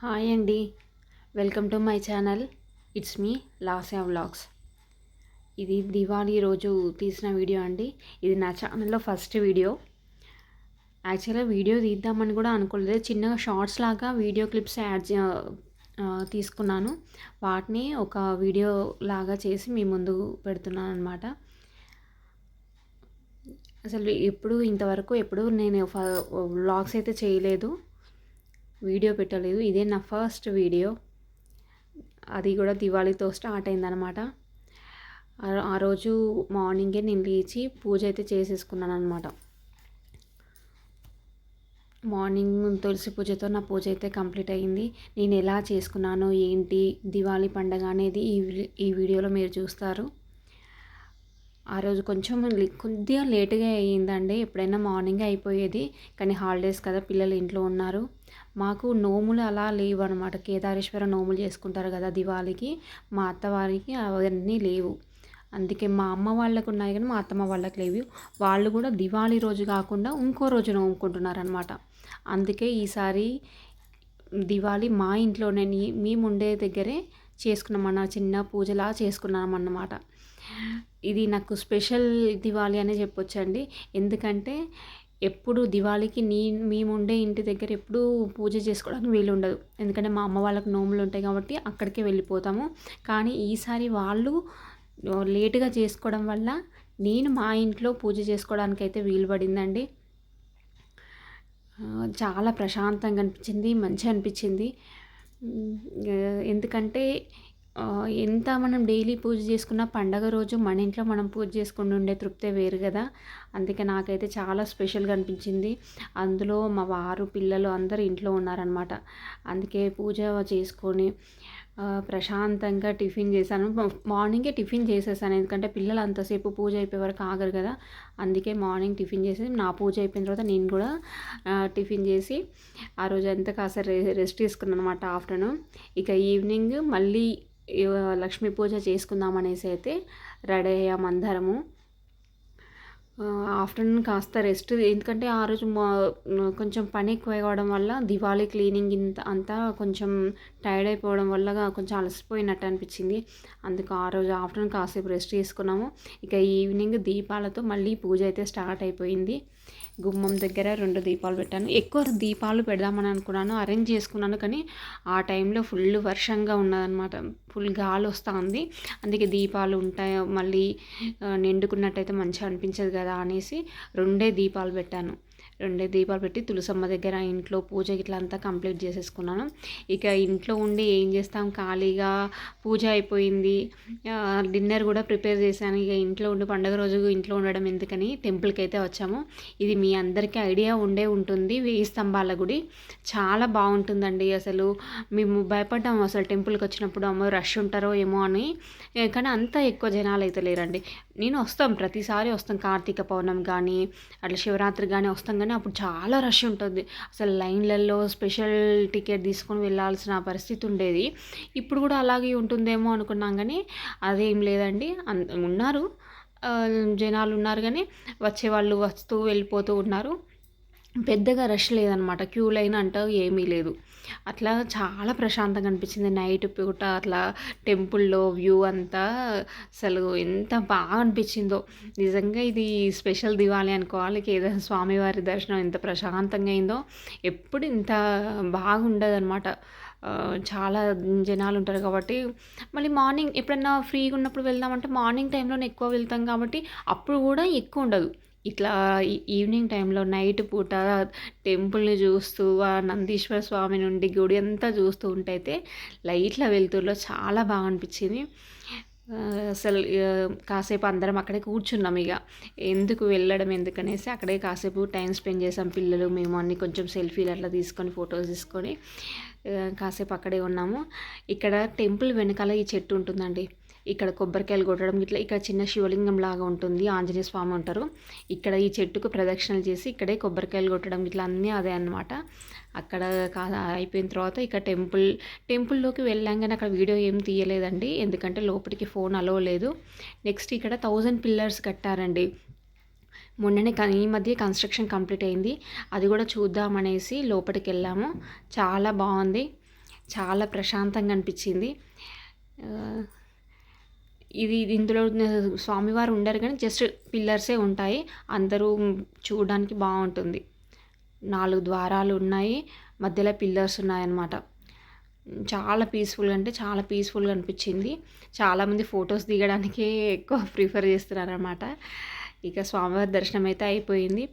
Hi అండి. Welcome to my channel. It's me Lasya vlogs. ఇది దివాళీ రోజు తీసిన వీడియో అండి. ఇది నా ఛానల్లో ఫస్ట్ వీడియో. యాక్చువల్గా వీడియో తీద్దామని కూడా అనుకోలేదు. చిన్నగా షార్ట్స్ లాగా వీడియో క్లిప్స్ యాడ్ తీసుకున్నాను. వాటిని ఒక వీడియో లాగా చేసి మీ ముందు పెడుతున్నాను అనమాట అసలు ఎప్పుడు ఇంతవరకు ఎప్పుడు నేను వ్లాగ్స్ అయితే చేయలేదు. వీడియో పెట్టలేదు. ఇదే నా ఫస్ట్ వీడియో. అది కూడా దివాళీతో స్టార్ట్ అయిందనమాట ఆ- రోజు మార్నింగే నేను లేచి పూజ అయితే చేసేసుకున్నాను అనమాట మార్నింగ్ తులసి పూజతో నా పూజ అయితే కంప్లీట్ అయ్యింది. నేను ఎలా చేసుకున్నాను ఏంటి దివాళీ పండగ అనేది ఈ ఈ వీడియోలో మీరు చూస్తారు. ఆ రోజు కొంచెం కొద్దిగా లేటుగా అయ్యిందండి. ఎప్పుడైనా మార్నింగ్ అయిపోయేది. కానీ హాలిడేస్ కదా పిల్లలు ఇంట్లో ఉన్నారు. మాకు నోములు అలా లేవు అనమాట కేదారేశ్వర నోములు చేసుకుంటారు కదా దివాళికి. మా అత్తవారికి అవన్నీ లేవు. అందుకే మా అమ్మ వాళ్ళకు ఉన్నాయి కానీ మా అత్తమ్మ వాళ్ళకి లేవు. వాళ్ళు కూడా దివాళీ రోజు కాకుండా ఇంకో రోజు నోముకుంటున్నారు అనమాట అందుకే ఈసారి దివాళీ మా ఇంట్లోనే మేము ఉండే దగ్గరే చేసుకున్నామన్న చిన్న పూజలా చేసుకున్నాం అన్నమాట. ఇది నాకు స్పెషల్ దివాళీ అనే చెప్పొచ్చండి. ఎందుకంటే ఎప్పుడు దివాళీకి నీ మేము ఉండే ఇంటి దగ్గర ఎప్పుడూ పూజ చేసుకోవడానికి వీలు ఉండదు ఎందుకంటే మా అమ్మ వాళ్ళకి నోములు ఉంటాయి కాబట్టి అక్కడికే వెళ్ళిపోతాము. కానీ ఈసారి వాళ్ళు లేటుగా చేసుకోవడం వల్ల నేను మా ఇంట్లో పూజ చేసుకోవడానికి అయితే వీలు పడిందండి చాలా ప్రశాంతంగా అనిపించింది మంచిగా అనిపించింది. ఎందుకంటే ఎంత మనం డైలీ పూజ చేసుకున్న పండగ రోజు మన ఇంట్లో మనం పూజ చేసుకుని ఉండే తృప్తే వేరు కదా. అందుకే నాకైతే చాలా స్పెషల్గా అనిపించింది. అందులో మా వారు పిల్లలు అందరూ ఇంట్లో ఉన్నారనమాట అందుకే పూజ చేసుకొని ప్రశాంతంగా టిఫిన్ చేశాను. మార్నింగే టిఫిన్ చేసేసాను. ఎందుకంటే పిల్లలు అంతసేపు పూజ అయిపోయే వరకు ఆగరు కదా. అందుకే మార్నింగ్ టిఫిన్ చేసి నా పూజ అయిపోయిన తర్వాత నేను కూడా టిఫిన్ చేసి ఆ రోజు అంతా కాస్త రె రెస్ట్ తీసుకున్నాను అనమాట ఆఫ్టర్నూన్. ఇక ఈవినింగ్ మళ్ళీ లక్ష్మీ పూజ చేసుకుందాం అనేసి అయితే రెడీ అయ్యాం అందరము. ఆఫ్టర్నూన్ కాస్త రెస్ట్. ఎందుకంటే ఆ రోజు మా- కొంచెం పని ఎక్కువ అవ్వడం వల్ల దివాళీ క్లీనింగ్ ఇంత అంతా కొంచెం టైర్డ్ అయిపోవడం వల్ల కొంచెం అలసిపోయినట్టు అనిపించింది. అందుకు ఆ రోజు ఆఫ్టర్నూన్ కాసేపు రెస్ట్ తీసుకున్నాము ఇక ఈవినింగ్ దీపాలతో మళ్ళీ పూజ అయితే స్టార్ట్ అయిపోయింది. గుమ్మం దగ్గర రెండు దీపాలు పెట్టాను. ఎక్కువ దీపాలు పెడదామని అనుకున్నాను అరేంజ్ చేసుకున్నాను కానీ ఆ టైంలో ఫుల్ వర్షంగా ఉన్నదన్నమాట. ఫుల్ గాలి వస్తూ ఉంది అందుకే దీపాలు ఉంటాయో మళ్ళీ నిండుకున్నట్టయితే మంచిగా అనిపించదు కదా. అనేసి రెండే దీపాలు పెట్టాను. రెండే దీపాలు పెట్టి తులసమ్మ దగ్గర ఇంట్లో పూజ ఇట్లా అంతా కంప్లీట్ చేసేసుకున్నాను. ఇక ఇంట్లో ఉండి ఏం చేస్తాం? ఖాళీగా పూజ అయిపోయింది. డిన్నర్ కూడా ప్రిపేర్ చేశాను. ఇక ఇంట్లో ఉండి పండగ రోజు ఇంట్లో ఉండడం ఎందుకని టెంపుల్కి అయితే వచ్చాము. ఇది మీ అందరికీ ఐడియా ఉండే ఉంటుంది. వెయ్యి స్తంభాల గుడి చాలా బాగుంటుందండి అసలు. మేము భయపడ్డాము అసలు టెంపుల్కి వచ్చినప్పుడు అమ్మో రష్ ఉంటారో ఏమో అని. కానీ అంత ఎక్కువ జనాలు అయితే లేరండి. నేను వస్తాం ప్రతిసారి వస్తాం. కార్తీక పౌర్ణమి కానీ అట్లా శివరాత్రి కానీ వస్తాం. కానీ అప్పుడు చాలా రష్ ఉంటుంది. అసలు లైన్లలో స్పెషల్ టికెట్ తీసుకొని వెళ్ళాల్సిన పరిస్థితి ఉండేది. ఇప్పుడు కూడా అలాగే ఉంటుందేమో అనుకున్నాం కానీ అదేం లేదండి. అన్- ఉన్నారు. జనాలు ఉన్నారు కానీ వచ్చేవాళ్ళు వస్తూ వెళ్ళిపోతూ ఉన్నారు. పెద్దగా రష్ లేదనమాట. క్యూ లైన్ అంటూ ఏమీ లేదు. అట్లా చాలా ప్రశాంతంగా అనిపించింది. నైట్ పూట అట్లా టెంపుల్లో వ్యూ అంతా అసలు ఎంత బాగా అనిపించిందో. నిజంగా ఇది స్పెషల్ దివాళి అనుకోవాలి. కేదార్ స్వామివారి దర్శనం ఎంత ప్రశాంతంగా అయిందో. ఎప్పుడు ఇంత బాగుండదనమాట. చాలా జనాలు ఉంటారు కాబట్టి మళ్ళీ మార్నింగ్ ఎప్పుడన్నా ఫ్రీగా ఉన్నప్పుడు వెళ్దామంటే మార్నింగ్ టైంలోనే ఎక్కువ వెళ్తాం కాబట్టి అప్పుడు కూడా ఎక్కువ ఉండదు. ఇట్లా ఈ- ఈవినింగ్ టైంలో నైట్ పూట టెంపుల్ని చూస్తూ ఆ నందీశ్వర స్వామి నుండి గుడి అంతా చూస్తూ ఉంటే అయితే లైట్ల వెలుతురులో చాలా బాగా అనిపించింది అసలు కాసేపు అందరం అక్కడే కూర్చున్నాం ఇక. ఎందుకు వెళ్ళడం ఎందుకనేసి అక్కడే కాసేపు టైం స్పెండ్ చేసాం పిల్లలు మేము అన్ని కొంచెం సెల్ఫీలు అట్లా తీసుకొని ఫొటోస్ తీసుకొని కాసేపు అక్కడే ఉన్నాము. ఇక్కడ టెంపుల్ వెనకాల ఈ చెట్టు ఉంటుందండి. ఇక్కడ కొబ్బరికాయలు కొట్టడం ఇట్లా ఇక్కడ చిన్న శివలింగం లాగా ఉంటుంది ఆంజనేయ స్వామి ఉంటారు. ఇక్కడ ఈ చెట్టుకు ప్రదక్షిణలు చేసి ఇక్కడే కొబ్బరికాయలు కొట్టడం ఇట్లా అన్నీ అదే అన్నమాట. అక్కడ అయిపోయిన తర్వాత ఇక టెంపుల్ టెంపుల్లోకి వెళ్ళాం అక్కడ వీడియో ఏం తీయలేదండి. ఎందుకంటే లోపలికి ఫోన్ అలో లేదు. నెక్స్ట్ ఇక్కడ థౌజండ్ పిల్లర్స్ కట్టారండి. మొన్ననే క- ఈ మధ్య కన్స్ట్రక్షన్ కంప్లీట్ అయింది. అది కూడా చూద్దామనేసి లోపలికి వెళ్ళాము. చాలా బాగుంది. చాలా ప్రశాంతంగా అనిపించింది. ఇది ఇందులో స్వామివారు ఉండరు కానీ జస్ట్ పిల్లర్సే ఉంటాయి. అందరూ చూడడానికి బాగుంటుంది. నాలుగు ద్వారాలు ఉన్నాయి. మధ్యలో పిల్లర్స్ ఉన్నాయన్నమాట. చాలా పీస్ఫుల్గా అంటే చాలా పీస్ఫుల్గా అనిపించింది. చాలామంది ఫొటోస్ దిగడానికే ఎక్కువ ప్రిఫర్ చేస్తున్నారు అనమాట ఇక స్వామివారి దర్శనం అయితే అయిపోయింది.